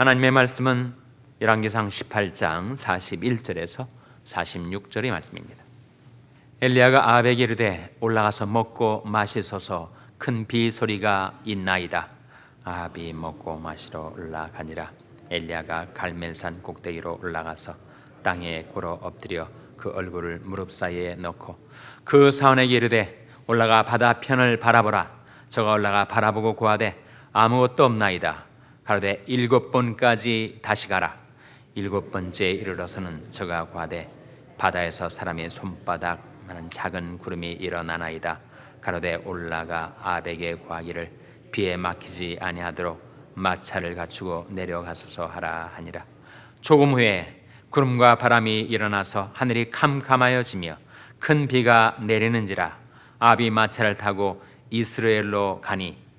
하나님의 말씀은 열왕기상 18장 41절에서 46절의 말씀입니다. 엘리야가 아합에게 이르되 올라가서 먹고 마시소서 큰 비 소리가 있나이다. 아합이 먹고 마시러 올라가니라. 엘리야가 갈멜산 꼭대기로 올라가서 땅에 꿇어 엎드려 그 얼굴을 무릎 사이에 넣고 그 사원에게 이르되 올라가 바다 편을 바라보라. 저가 올라가 바라보고 고하되 아무것도 없나이다. 가로되 일곱 번까지 다시 가라. 일곱 번째 이르러서는 저가 고하되 바다에서 사람의 손바닥만한 작은 구름이 일어나나이다. 가로되 올라가 아벡에 구하기를 비에 막히지 아니하도록 마차를 갖추고 내려가소서 하라 하니라. 조금 후에 구름과 바람이 일어나서 하늘이 캄캄하여지며 큰 비가 내리는지라 아비 마차를 타고 이스라엘로 가니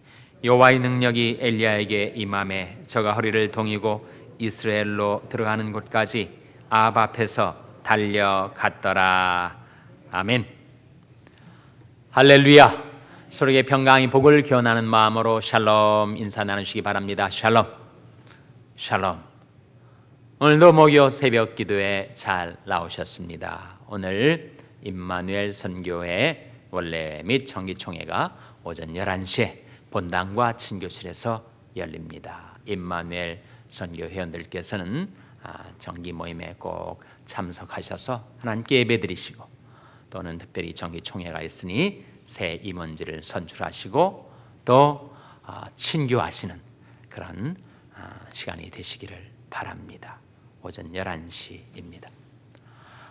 여호와의 능력이 엘리야에게 임함에 저가 허리를 동이고 이스라엘로 들어가는 곳까지 아합 앞에서 달려갔더라. 아멘. 할렐루야. 서로에게 평강이 복을 기원하는 마음으로 샬롬 인사 나누시기 바랍니다. 샬롬. 샬롬. 오늘도 목요 새벽 기도에 잘 나오셨습니다. 오늘 임마누엘 선교회 원래 및 정기총회가 오전 11시에 본당과 친교실에서 열립니다. 임마누엘 선교 회원들께서는 아, 정기 모임에 꼭 참석하셔서 하나님께 예배드리시고 또는 특별히 정기 총회가 있으니 새 임원지를 선출하시고 또 아, 친교하시는 그런 아, 시간이 되시기를 바랍니다. 오전 11시입니다.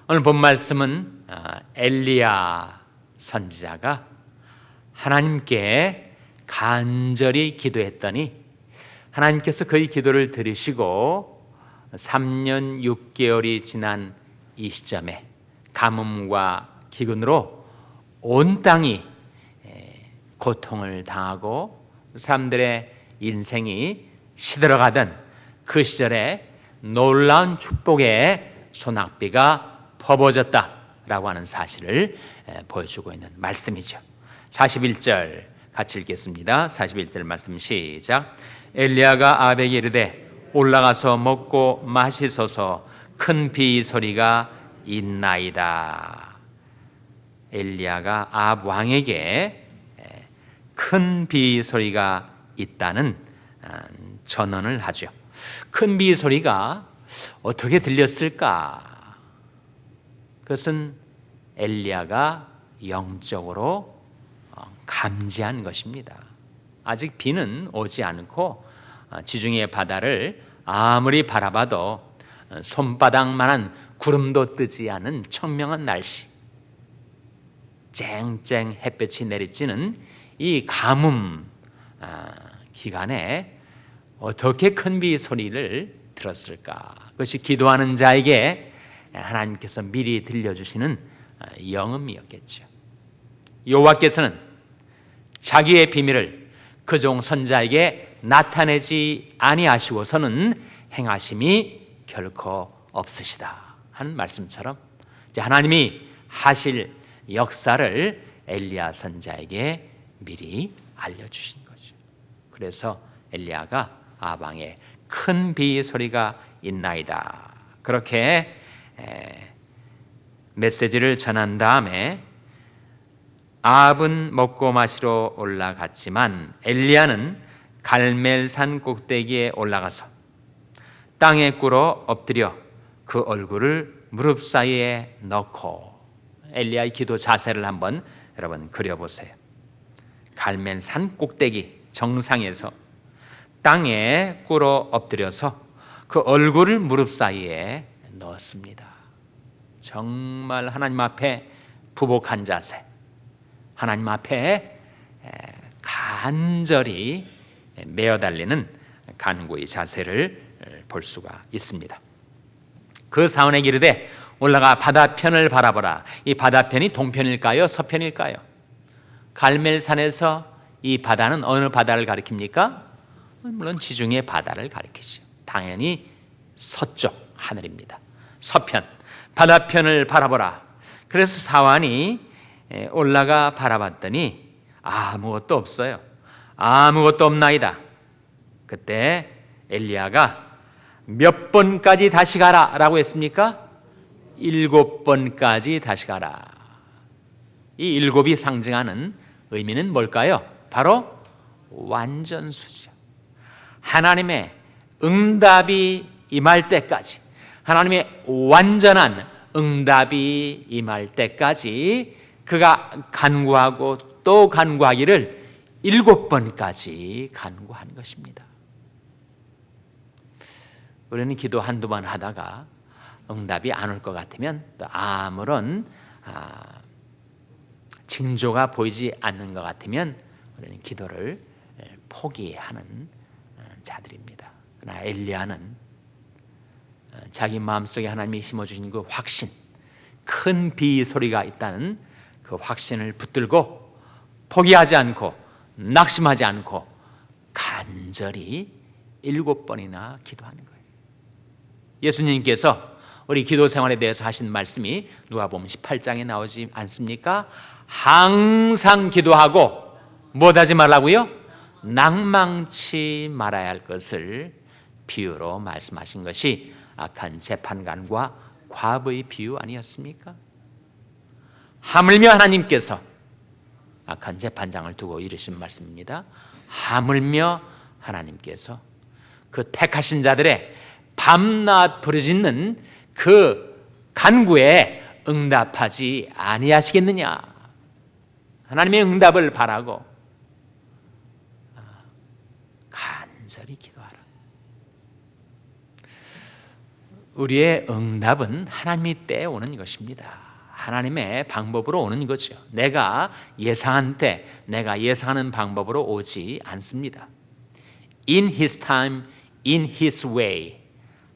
오늘 본 말씀은 엘리야 선지자가 하나님께 간절히 기도했더니 하나님께서 그의 기도를 들으시고 3년 6개월이 지난 이 시점에 가뭄과 기근으로 온 땅이 고통을 당하고 사람들의 인생이 시들어가던 그 시절에 놀라운 축복의 소낙비가 퍼부어졌다라고 하는 사실을 보여주고 있는 말씀이죠. 41절 같이 읽겠습니다. 41절 말씀 시작. 엘리야가 아벡에 이르되 올라가서 먹고 마시소서 큰 비 소리가 있나이다. 엘리야가 아합 왕에게 큰 비 소리가 있다는 아, 전언을 하죠. 큰 비 소리가 어떻게 들렸을까? 그것은 엘리야가 영적으로 어, 감지한 것입니다. 아직 비는 오지 않고 어, 지중해 바다를 아무리 바라봐도 어, 손바닥만한 구름도 뜨지 않은 청명한 날씨, 쨍쨍 햇볕이 내리쬐는 이 가뭄 아, 기간에 어떻게 큰 비 소리를 들었을까? 그것이 기도하는 자에게 하나님께서 미리 들려주시는 아, 영음이었겠죠. 여호와께서는 자기의 비밀을 그 종 선자에게 나타내지 아니하시고서는 행하심이 결코 없으시다 하는 말씀처럼 하나님이 하실 역사를 엘리야 선자에게 미리 알려주신 거죠. 그래서 엘리야가 아방에 큰 비 소리가 있나이다. 그렇게 메시지를 전한 다음에 아합은 먹고 마시러 올라갔지만 엘리야는 갈멜산 꼭대기에 올라가서 땅에 꿇어 엎드려 그 얼굴을 무릎 사이에 넣고 엘리야의 기도 자세를 한번 여러분 그려보세요. 갈멜산 꼭대기 정상에서 땅에 꿇어 엎드려서 그 얼굴을 무릎 사이에 넣었습니다. 정말 하나님 앞에 부복한 자세. 하나님 앞에 간절히 매어 달리는 간구의 자세를 볼 수가 있습니다. 그 사원에게 이르되 올라가 바다편을 바라보라. 이 바다편이 동편일까요? 서편일까요? 갈멜산에서 이 바다는 어느 바다를 가리킵니까? 물론 지중해 바다를 가리키죠. 당연히 서쪽 하늘입니다. 서편 바다편을 바라보라. 그래서 사환이 예, 올라가 바라봤더니 아무것도 없어요. 아무것도 없나이다. 그때 엘리야가 몇 번까지 다시 가라 라고 했습니까? 일곱 번까지 다시 가라. 이 일곱이 상징하는 의미는 뭘까요? 바로 완전수죠. 하나님의 응답이 임할 때까지, 하나님의 완전한 응답이 임할 때까지 그가 간구하고 또 간구하기를 일곱 번까지 간구한 것입니다. 우리는 기도 한두 번 하다가 응답이 안 올 것 같으면 또 아무런 아, 징조가 보이지 않는 것 같으면 우리는 기도를 포기하는 어, 자들입니다. 그러나 엘리야는 어, 자기 마음속에 하나님이 심어주신 그 확신, 큰 비 소리가 있다는 그 확신을 붙들고 포기하지 않고 낙심하지 않고 간절히 일곱 번이나 기도하는 거예요. 예수님께서 우리 기도 생활에 대해서 하신 말씀이 누가복음 18장에 나오지 않습니까? 항상 기도하고 못하지 말라고요? 낭망치 말아야 할 것을 비유로 말씀하신 것이 악한 재판관과 과부의 비유 아니었습니까? 하물며 하나님께서 악한 재판장을 두고 이르신 말씀입니다. 하물며 하나님께서 그 택하신 자들의 밤낮 부르짖는 그 간구에 응답하지 아니하시겠느냐? 하나님의 응답을 바라고 아, 간절히 기도하라. 우리의 응답은 하나님이 때 오는 것입니다. 하나님의 방법으로 오는 거죠. 내가 예상한 때, 내가 예상하는 방법으로 오지 않습니다. In His time, in His way.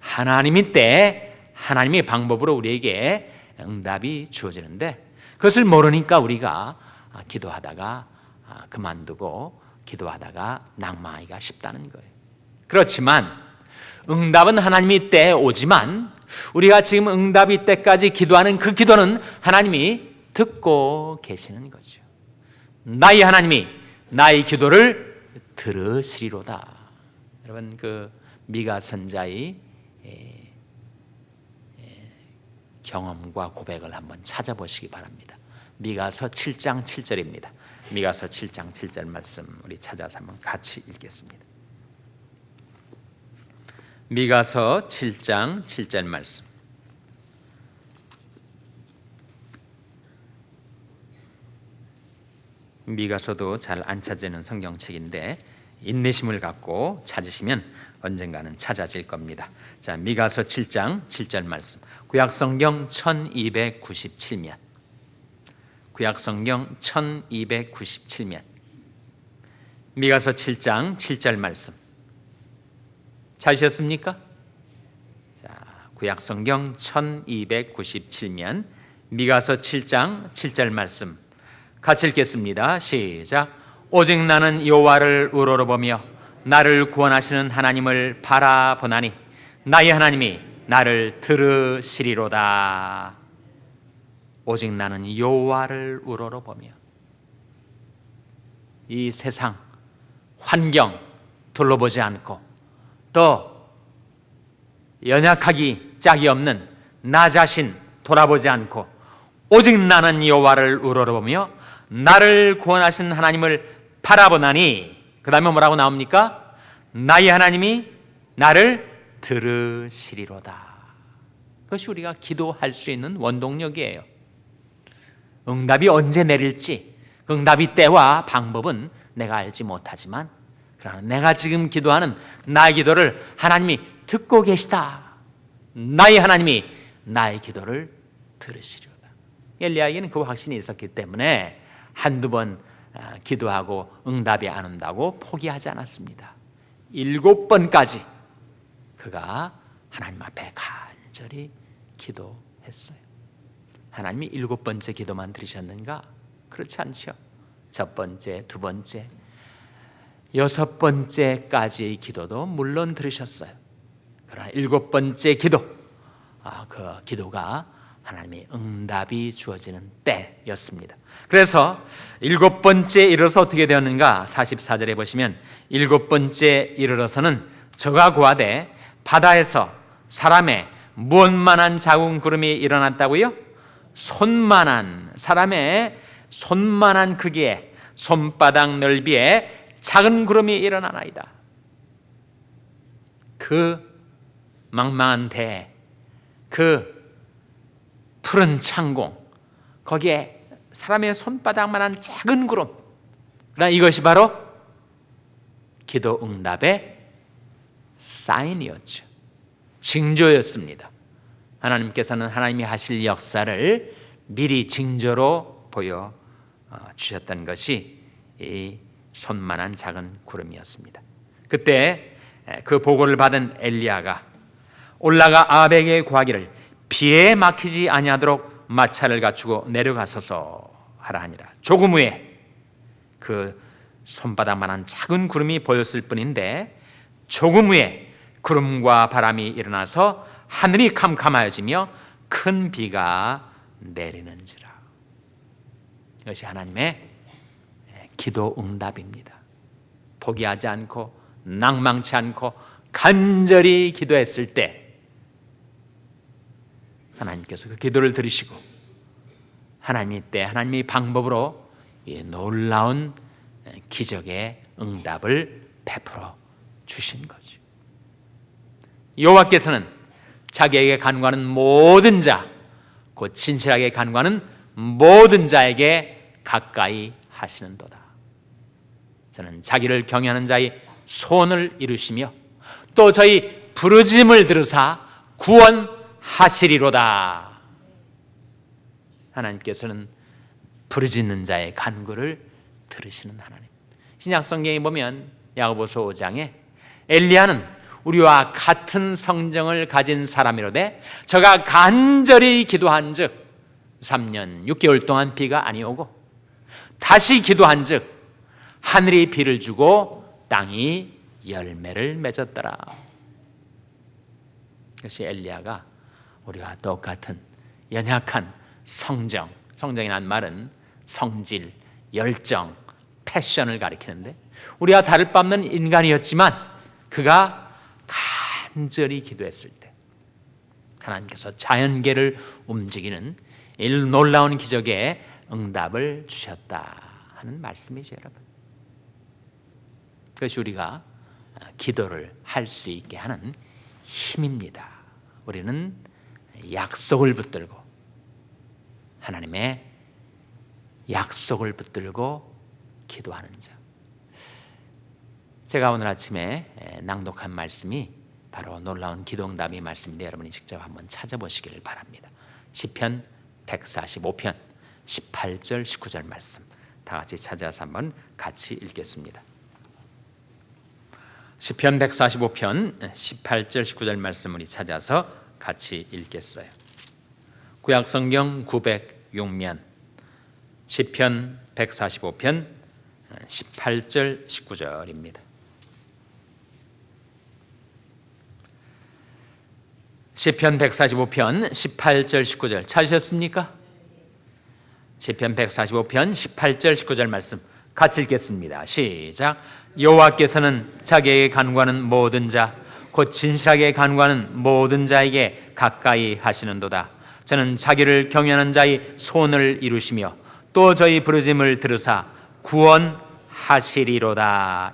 하나님이 때, 하나님의 방법으로 우리에게 응답이 주어지는데, 그것을 모르니까 우리가 아, 기도하다가 아, 그만두고 기도하다가 낭망하기가 쉽다는 거예요. 그렇지만 응답은 하나님이 때 오지만 우리가 지금 응답이 때까지 기도하는 그 기도는 하나님이 듣고 계시는 거죠. 나의 하나님이 나의 기도를 들으시리로다. 여러분 그 미가 선자의 경험과 고백을 한번 찾아보시기 바랍니다. 미가서 7장 7절입니다. 미가서 7장 7절 말씀 우리 찾아서 한번 같이 읽겠습니다. 미가서 7장 7절 말씀. 미가서도 잘 안 찾지는 성경책인데 인내심을 갖고 찾으시면 언젠가는 찾아질 겁니다. 자, 미가서 7장 7절 말씀. 구약 성경 1297면 구약 성경 1297면 미가서 7장 7절 말씀 찾으셨습니까? 자, 구약 성경 1297면 미가서 7장 7절 말씀 같이 읽겠습니다. 시작. 오직 나는 여호와를 우러러보며 나를 구원하시는 하나님을 바라보나니 나의 하나님이 나를 들으시리로다. 오직 나는 여호와를 우러러보며 이 세상 환경 둘러보지 않고 또 연약하기 짝이 없는 나 자신 돌아보지 않고 오직 나는 여호와를 우러러보며 나를 구원하신 하나님을 바라보나니 그 다음에 뭐라고 나옵니까? 나의 하나님이 나를 들으시리로다. 그것이 우리가 기도할 수 있는 원동력이에요. 응답이 언제 내릴지, 그 응답이 때와 방법은 내가 알지 못하지만, 그러나 내가 지금 기도하는 나의 기도를 하나님이 듣고 계시다. 나의 하나님이 나의 기도를 들으시리로다. 엘리야에게는 그 확신이 있었기 때문에 한두 번 아, 기도하고 응답이 안 온다고 포기하지 않았습니다. 일곱 번까지 그가 하나님 앞에 간절히 기도했어요. 하나님이 일곱 번째 기도만 들으셨는가? 그렇지 않죠. 첫 번째, 두 번째, 여섯 번째까지의 기도도 물론 들으셨어요. 그러나 일곱 번째 기도, 아, 그 기도가 하나님의 응답이 주어지는 때였습니다. 그래서 일곱 번째 이르러서 어떻게 되었는가? 44절에 보시면 일곱 번째 이르러서는 저가 구하되 바다에서 사람의 무엇만한 작은 구름이 일어났다고요? 손만한 사람의 손만한 크기의 손바닥 넓이의 작은 구름이 일어나나이다. 그 망망한 대, 그 푸른 창공, 거기에 사람의 손바닥만한 작은 구름. 이것이 바로 기도 응답의 사인이었죠. 징조였습니다. 하나님께서는 하나님이 하실 역사를 미리 징조로 보여 주셨던 것이 이 손만한 작은 구름이었습니다. 그때 그 보고를 받은 엘리야가 올라가 아벡에 구하기를 비에 막히지 아니하도록 마차를 갖추고 내려가소서 하라 하니라. 조금 후에 그 손바닥만한 작은 구름이 보였을 뿐인데 조금 후에 구름과 바람이 일어나서 하늘이 캄캄하여지며 큰 비가 내리는지라. 이것이 하나님의 기도 응답입니다. 포기하지 않고 낭망치 않고 간절히 기도했을 때 하나님께서 그 기도를 들으시고 하나님이 때 하나님이 방법으로 놀라운 기적의 응답을 베풀어 주신 거죠. 여호와께서는 자기에게 간구하는 모든 자, 곧 진실하게 간구하는 모든 자에게 가까이 하시는도다. 저는 자기를 경외하는 자의 소원을 이루시며 또 저희 부르짐을 들으사 구원하시리로다. 하나님께서는 부르짖는 자의 간구를 들으시는 하나님. 신약 성경에 보면 야고보서 5장에 엘리야는 우리와 같은 성정을 가진 사람이로되 저가 간절히 기도한즉 3년 6개월 동안 비가 아니 오고 다시 기도한즉 하늘이 비를 주고 땅이 열매를 맺었더라. 그것이 엘리야가 우리와 똑같은 연약한 성정, 성정이란 말은 성질, 열정, 패션을 가리키는데 우리와 다를 바 없는 인간이었지만 그가 간절히 기도했을 때 하나님께서 자연계를 움직이는 이 놀라운 기적의 응답을 주셨다 하는 말씀이죠, 여러분. 그것이 우리가 기도를 할 수 있게 하는 힘입니다. 우리는 약속을 붙들고 하나님의 약속을 붙들고 기도하는 자. 제가 오늘 아침에 낭독한 말씀이 바로 놀라운 기도응답의 말씀인데 여러분이 직접 한번 찾아보시기를 바랍니다. 시편 145편 18절 19절 말씀 다 같이 찾아서 한번 같이 읽겠습니다. 시편 145편 18절 19절 말씀 우리 찾아서 같이 읽겠어요. 구약 성경 906면 시편 145편 18절 19절입니다. 시편 145편 18절 19절 찾으셨습니까? 시편 145편 18절 19절 말씀 같이 읽겠습니다. 시작. 여호와께서는 자기에게 간구하는 모든 자, 곧 진실하게 간구하는 모든 자에게 가까이 하시는도다. 저는 자기를 경외하는 자의 소원을 이루시며 또 저희 부르짐을 들으사 구원하시리로다.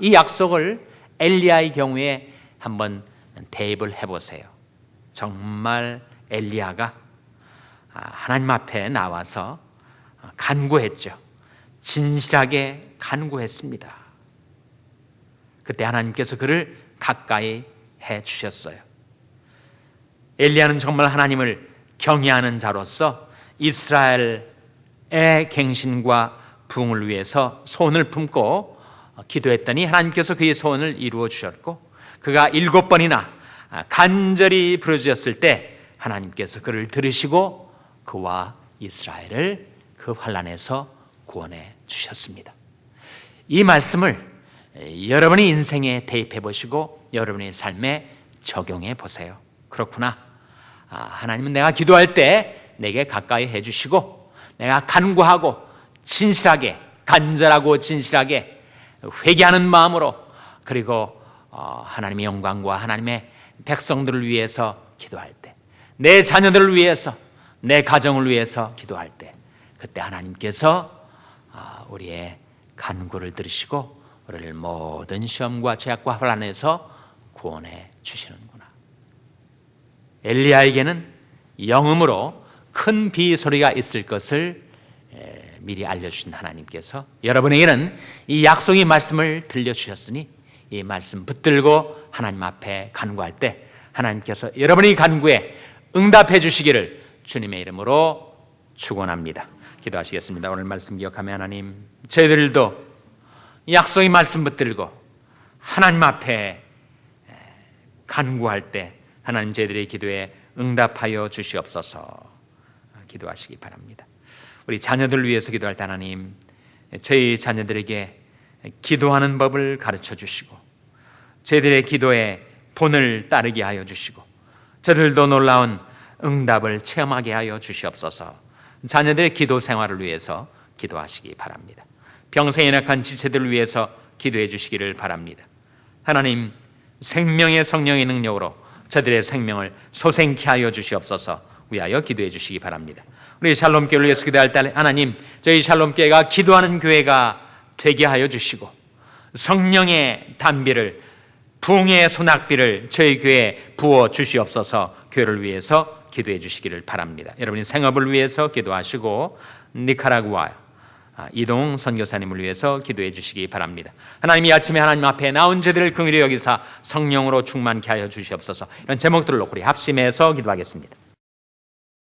이 약속을 엘리야의 경우에 한번 대입을 해보세요. 정말 엘리야가 하나님 앞에 나와서 간구했죠. 진실하게 간구했습니다. 그때 하나님께서 그를 가까이 해 주셨어요. 엘리야는 정말 하나님을 경외하는 자로서 이스라엘의 갱신과 부흥을 위해서 소원을 품고 기도했더니 하나님께서 그의 소원을 이루어 주셨고 그가 일곱 번이나 간절히 부르짖었을 때 하나님께서 그를 들으시고 그와 이스라엘을 그 환란에서 구원해 주셨습니다. 이 말씀을 여러분의 인생에 대입해 보시고 여러분의 삶에 적용해 보세요. 그렇구나. 아, 하나님은 내가 기도할 때 내게 가까이 해 주시고 내가 간구하고 진실하게 간절하고 진실하게 회개하는 마음으로 그리고 어, 하나님의 영광과 하나님의 백성들을 위해서 기도할 때, 내 자녀들을 위해서, 내 가정을 위해서 기도할 때, 그때 하나님께서 아, 우리의 간구를 들으시고 우리를 모든 시험과 죄악과 환란에서 구원해 주시는구나. 엘리야에게는 영음으로 큰 비 소리가 있을 것을 에, 미리 알려주신 하나님께서 여러분에게는 이 약속의 말씀을 들려주셨으니 이 말씀 붙들고 하나님 앞에 간구할 때 하나님께서 여러분의 간구에 응답해 주시기를 주님의 이름으로 축원합니다. 기도하시겠습니다. 오늘 말씀 기억하며 하나님 저희들도 약속의 말씀 붙들고 하나님 앞에 간구할 때 하나님 저희들의 기도에 응답하여 주시옵소서 기도하시기 바랍니다. 우리 자녀들 위해서 기도할 때 하나님 저희 자녀들에게 기도하는 법을 가르쳐 주시고 저희들의 기도에 본을 따르게 하여 주시고 저들도 놀라운 응답을 체험하게 하여 주시옵소서 자녀들의 기도 생활을 위해서 기도하시기 바랍니다. 병생에 약한 지체들을 위해서 기도해 주시기를 바랍니다. 하나님 생명의 성령의 능력으로 저들의 생명을 소생케 하여 주시옵소서 위하여 기도해 주시기 바랍니다. 우리 샬롬교회를 위해서 기도할 때 하나님 저희 샬롬교회가 기도하는 교회가 되게 하여 주시고 성령의 담비를 부흥의 소낙비를 저희 교회에 부어 주시옵소서 교회를 위해서 기도해 주시기를 바랍니다. 여러분이 생업을 위해서 기도하시고 니카라구아 아, 이동 선교사님을 위해서 기도해 주시기 바랍니다. 하나님 이 아침에 하나님 앞에 나온 저들을 긍휼히 여기사 성령으로 충만케 하여 주시옵소서. 이런 제목들을 놓고 우리 합심해서 기도하겠습니다.